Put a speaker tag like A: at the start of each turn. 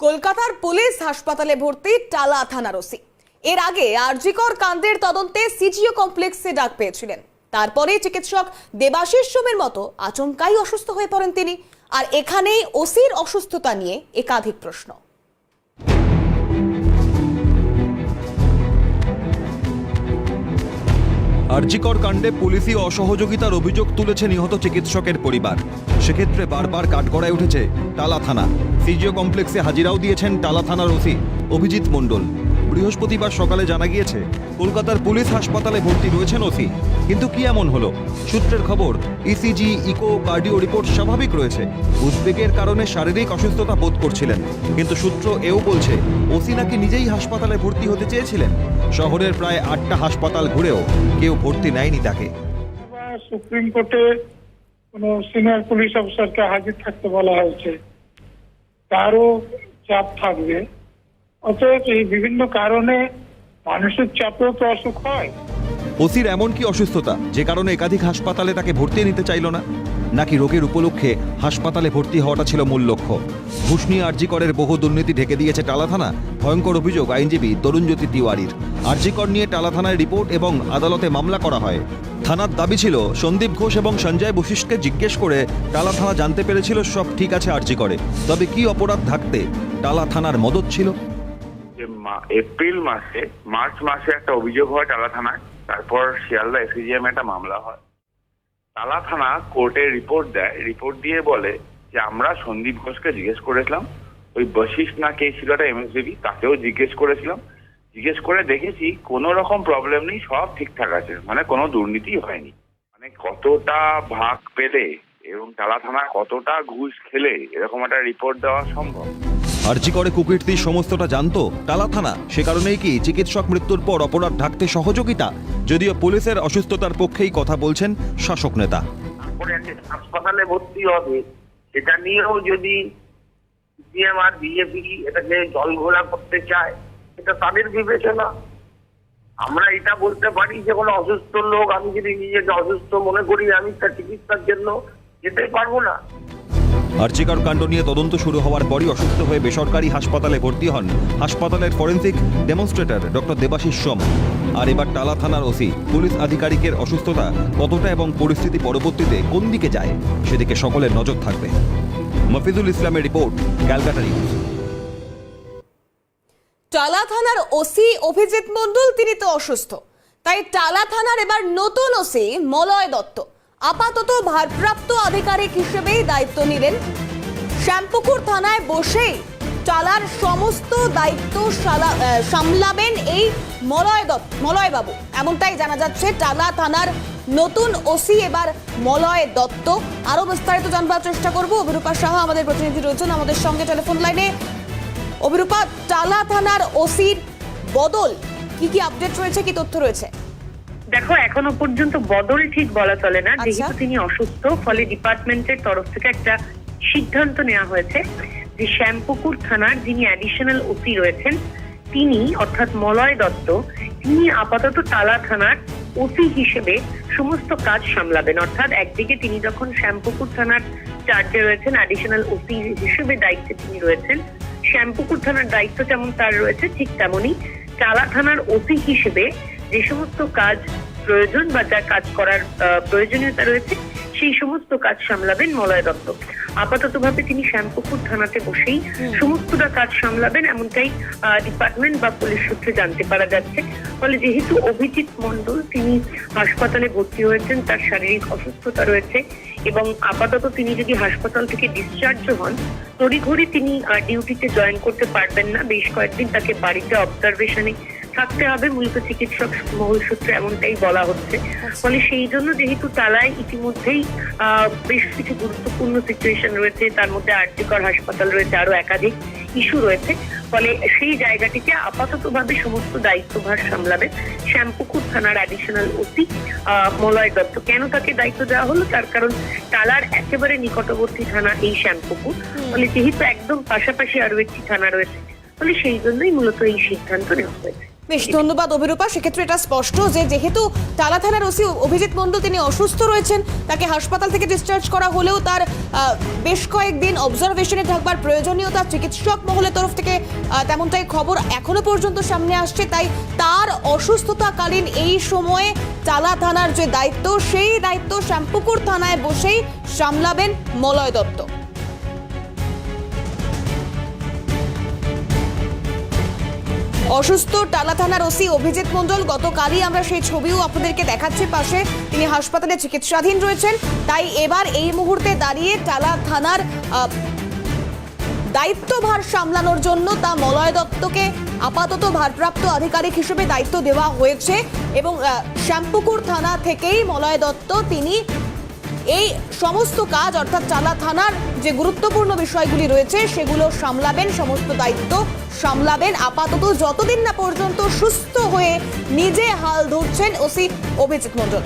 A: কলকাতার পুলিশ হাসপাতালে ভর্তি টালা থানার ওসি। এর আগে আরজিকর কান্দের তদন্তে সিজিও কমপ্লেক্সে ডাক পেয়েছিলেন। তারপরে চিকিৎসক দেবাশিস সোমের মতো আচমকাই অসুস্থ হয়ে পড়েন তিনি। আর এখানেই ওসির অসুস্থতা নিয়ে একাধিক প্রশ্ন।
B: আরজিকর কাণ্ডে পুলিশি অসহযোগিতার অভিযোগ তুলেছে নিহত চিকিৎসকের পরিবার। সেক্ষেত্রে বারবার কাঠগড়ায় উঠেছে টালা থানা। সিজিও কমপ্লেক্সে হাজিরাও দিয়েছেন টালা থানার ওসি অভিজিৎ মণ্ডল। বৃহস্পতিবার সকালে জানা গিয়েছে, কলকাতার পুলিশ হাসপাতালে ভর্তি রয়েছেন ওসি। কিন্তু কি এমন হলো? সূত্রের খবর ইসিজি ইকো, কার্ডিও রিপোর্ট স্বাভাবিক রয়েছে। উদ্বেগের কারণে শারীরিক অসুস্থতা বোধ করছিলেন। কিন্তু সূত্র এও বলছে, ওসি নাকি নিজেই হাসপাতালে ভর্তি হতে চেয়েছিলেন। শহরের প্রায় আটটা হাসপাতাল ঘুরেও কেউ ভর্তি নেয়নি তাকে।
C: সুপ্রিম কোর্টে কোনো সিনিয়র পুলিশ অফিসারকে হাজির থাকতে বলা হয়েছে। তারও চাপ থাকবে। বিভিন্ন কারণে মানসিক চাপেও তো অসুখ হয়।
B: ওসির এমন কি অসুস্থতা যে কারণে একাধিক হাসপাতালে তাকে ভর্তি নিতে চাইল না? নাকি রোগের উপলক্ষে হাসপাতালে ভর্তি হওয়াটা ছিল মূল লক্ষ্য? ঘুষ নিয়ে আরজিকরের বহু দুর্নীতি ঢেকে দিয়েছে টালা থানা, ভয়ঙ্কর অভিযোগ আইনজীবী তরুণজ্যোতি তিওয়ারির। আরজিকর নিয়ে টালা থানায় রিপোর্ট এবং আদালতে মামলা করা হয়। থানার দাবি ছিল, সন্দীপ ঘোষ এবং সঞ্জয় বশিষ্ঠকে জিজ্ঞেস করে টালা থানা জানতে পেরেছিল সব ঠিক আছে আরজিকরে তবে কি অপরাধ থাকতে টালা থানার মদত ছিল?
D: যে এপ্রিল মাসে, মার্চ মাসে একটা অভিযোগ হয় টালা থানায়, তারপর শিয়ালদা এসিজিএম একটা মামলা হয়। টালা থানা কোর্টে রিপোর্ট দেয়, রিপোর্ট দিয়ে বলে যে আমরা সন্দীপ ঘোষকে জিজ্ঞেস করেছিলাম, ওই বশিস না কে ছিল একটা এমএসডিবি তাকেও জিজ্ঞেস করেছিলাম। জিজ্ঞেস করে দেখেছি কোনো রকম প্রবলেম নেই, সব ঠিকঠাক আছে মানে কোনো দুর্নীতি হয়নি। মানে কতটা ভাগ পেলে এবং টালা থানা কতটা ঘুষ খেলে, এরকম একটা রিপোর্ট দেওয়া সম্ভব?
B: আরজিকরে কুকীর্তি, সমস্তটা জানতো? টালা থানা। সে কারণেই কি চিকিৎসক মৃত্যুর পর অপরাধ ঢাকতে সহযোগিতা? যদিও পুলিশের অসুস্থতার পক্ষেই কথা বলছেন শাসক নেতা।
D: হাসপাতালে ভর্তি হবে। সেটা নিয়েও যদি সিপিএম আর বিজেপি এটাকে জল ঘোলা করতে চায়, এটা তাদের বিবেচনা। আমরা এটা বলতে পারি যে কোনো অসুস্থ লোক, আমি যদি নিজেকে অসুস্থ মনে করি, আমি তার চিকিৎসার জন্য যেতে পারব না।
B: আর্চিকার কাণ্ড নিয়ে তদন্ত শুরু হওয়ার পরই অসুস্থ হয়ে বেসরকারি হাসপাতালে ভর্তি হন। হাসপাতালের forensic demonstrator doctor Debashis Som. আর এবার টালা থানার ওসি, পুলিশ আধিকারিকের অসুস্থতা কতটা এবং পরিস্থিতি পরবর্তীতে কোন দিকে যায়, সেদিকে সকলের নজর থাকবে। মফিজুল ইসলামের রিপোর্ট, ক্যালকাটা নিউজ।
A: টালা থানার ওসি অভিজিৎ মণ্ডল, তিনি তো অসুস্থ। তাই টালা থানার এবার নতুন ওসি মলয় দত্ত। আপাতত ভারপ্রাপ্ত আধিকারিক হিসেবেই দায়িত্ব নিলেন। শ্যামপুকুর থানায় বসেই টালার সমস্ত দায়িত্ব সামলাবেন এই মলয় দত্ত মলয় বাবু এমনটাই জানা যাচ্ছে, টালা থানার নতুন ওসি এবার মলয় দত্ত। আরও বিস্তারিত জানবার চেষ্টা করব। অভিরূপা সাহা আমাদের প্রতিনিধি রয়েছেন আমাদের সঙ্গে টেলিফোন লাইনে। অভিরূপা, টালা থানার ওসির বদল কি কি আপডেট রয়েছে, কি তথ্য রয়েছে?
E: দেখো এখনও পর্যন্ত বদল ঠিক বলা চলে না
A: আচ্ছা।
E: যেহেতু তিনি অসুস্থ ফলে ডিপার্টমেন্টের তরফ থেকে একটা সিদ্ধান্ত নেওয়া হয়েছে যে শ্যামপুকুর থানার যিনি অ্যাডিশনাল ওসি রয়েছেন তিনি অর্থাৎ মলয় দত্ত তিনি আপাতত টালা থানার ওসি হিসেবে সমস্ত কাজ সামলাবেন অর্থাৎ একদিকে তিনি যখন শ্যামপুকুর থানার চার্জে রয়েছেন অ্যাডিশনাল ওসি হিসেবে দায়িত্বে তিনি রয়েছেন শ্যামপুকুর থানার দায়িত্ব যেমন তার রয়েছে ঠিক তেমনই টালা থানার ওসি হিসেবে যে সমস্ত কাজ প্রয়োজন বা যা কাজ করার প্রয়োজনীয়তা রয়েছে সেই সমস্ত কাজ সামলাবেন মলয় দত্ত। আপাতত ভাবে তিনি শ্যামপুকুর থানাতে বসেই সমস্তটা কাজ সামলাবেন এমনটাই ডিপার্টমেন্ট বা পুলিশ সূত্রে জানতে পারা যাচ্ছে। ফলে যেহেতু অভিজিৎ মণ্ডল তিনি হাসপাতালে ভর্তি হয়েছেন তার শারীরিক অসুস্থতা রয়েছে এবং আপাতত তিনি যদি হাসপাতাল থেকে ডিসচার্জ হন তড়িঘড়ি তিনি ডিউটিতে জয়েন করতে পারবেন না। বেশ কয়েকদিন তাকে বাড়িতে অবজারভেশনে থাকতে হবে মূলত চিকিৎসক মহল সূত্রে এমনটাই বলা হচ্ছে। ফলে সেই জন্য যেহেতু তালায় ইতিমধ্যেই বেশ কিছু গুরুত্বপূর্ণ সিচুয়েশন রয়েছে তার মধ্যে আর্যিকর হাসপাতাল রয়েছে আরও একাধিক ইস্যু রয়েছে। ফলে সেই জায়গাটিতে আপাতত ভাবে সমস্ত দায়িত্বভার সামলাবে শ্যামপুকুর থানার অ্যাডিশনাল ওসি মলয় দত্ত। কেন তাকে দায়িত্ব দেওয়া হলো? তার কারণ টালার একেবারে নিকটবর্তী থানা এই শ্যামপুকুর। ফলে যেহেতু একদম পাশাপাশি আরও একটি থানা রয়েছে ফলে সেই জন্যই মূলত এই সিদ্ধান্ত নেওয়া হয়েছে।
A: বেশ, ধন্যবাদ অভিরূপা। সেক্ষেত্রে এটা স্পষ্ট যে, যেহেতু টালা থানার ওসি অভিজিৎ মণ্ডল তিনি অসুস্থ রয়েছেন, তাকে হাসপাতাল থেকে ডিসচার্জ করা হলেও তার বেশ কয়েকদিন অবজারভেশনে থাকবার প্রয়োজনীয়তা, চিকিৎসক মহলের তরফ থেকে তেমনটাই খবর এখনও পর্যন্ত সামনে আসছে। তাই তার অসুস্থতাকালীন এই সময়ে টালা থানার যে দায়িত্ব, সেই দায়িত্ব শ্যামপুকুর থানায় বসেই সামলাবেন মলয় দত্ত। অসুস্থ টালা থানার ওসি অভিজিৎ মণ্ডল, গতকালই আমরা সেই ছবিও আপনাদেরকে দেখাচ্ছি পাশে। তিনি হাসপাতালে চিকিৎসাধীন রয়েছেন, তাই এবার এই মুহূর্তে দাঁড়িয়ে টালা থানার দায়িত্বভার সামলানোর জন্য তা মলয় দত্তকে আপাতত ভারপ্রাপ্ত আধিকারিক হিসেবে দায়িত্ব দেওয়া হয়েছে এবং শ্যামপুকুর থানা থেকেই মলয় দত্ত তিনি এই সমস্ত কাজ, অর্থাৎ চালা থানার যে গুরুত্বপূর্ণ বিষয়গুলি রয়েছে, সেগুলো সামলাবেন, সমস্ত দায়িত্ব সামলাবেন। আপাতত যতদিন না পর্যন্ত সুস্থ হয়ে নিজে হাল ধরছেন ওসি অভিজিৎ মণ্ডল।